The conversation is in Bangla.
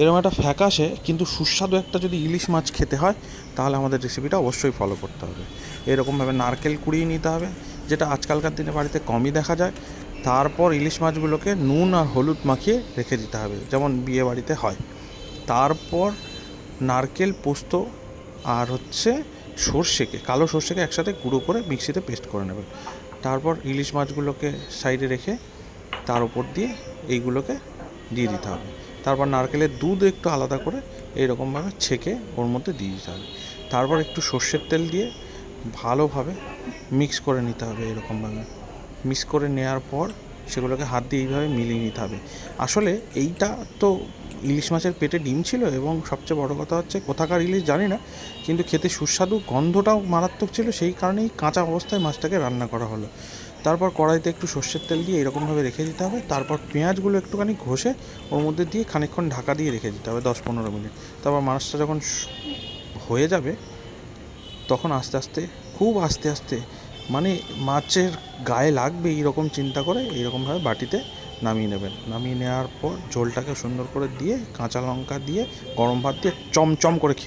এরকম একটা ফ্যাকাশে কিন্তু সুস্বাদু একটা যদি ইলিশ মাছ খেতে হয়, তাহলে আমাদের রেসিপিটা অবশ্যই ফলো করতে হবে। এরকমভাবে নারকেল কুড়িয়ে নিতে হবে, যেটা আজকালকার দিনে বাড়িতে কমই দেখা যায়। তারপর ইলিশ মাছগুলোকে নুন আর হলুদ মাখিয়ে রেখে দিতে হবে, যেমন বিয়ে বাড়িতে হয়। তারপর নারকেল পোস্ত আর হচ্ছে সর্ষেকে, কালো সর্ষেকে একসাথে গুঁড়ো করে মিক্সিতে পেস্ট করে নেবেন। তারপর ইলিশ মাছগুলোকে সাইডে রেখে তার উপর দিয়ে এইগুলোকে দিয়ে দিতে হবে। তারপর নারকেলের দুধ একটু আলাদা করে এইরকমভাবে ছেঁকে ওর মধ্যে দিয়ে দিতে হবে। তারপর একটু সর্ষের তেল দিয়ে ভালোভাবে মিক্স করে নিতে হবে এরকমভাবে। মিক্স করে নেওয়ার পর সেগুলোকে হাত দিয়ে এইভাবে মিলিয়ে নিতে হবে। আসলে এইটা তো ইলিশ মাছের পেটে ডিম ছিল এবং সবচেয়ে বড় কথা হচ্ছে কোথাকার ইলিশ জানি না, কিন্তু খেতে সুস্বাদু গন্ধটাও মারাত্মক ছিল, সেই কারণেই কাঁচা অবস্থায় মাছটাকে রান্না করা হলো। তারপর কড়াইতে একটু সর্ষের তেল দিয়ে এরকমভাবে রেখে দিতে হবে। তারপর পেঁয়াজগুলো একটুখানি ঘষে ওর মধ্যে দিয়ে খানিকক্ষণ ঢাকা দিয়ে রেখে দিতে হবে, দশ পনেরো মিনিট। তারপর মাছটা যখন হয়ে যাবে, তখন আস্তে আস্তে, খুব আস্তে আস্তে মানে মাছের গায়ে লাগবে এইরকম চিন্তা করে এইরকমভাবে বাটিতে নামিয়ে নেবেন। নামিয়ে নেওয়ার পর ঝোলটাকে সুন্দর করে দিয়ে কাঁচা লঙ্কা দিয়ে গরম ভাত দিয়ে চমচম করে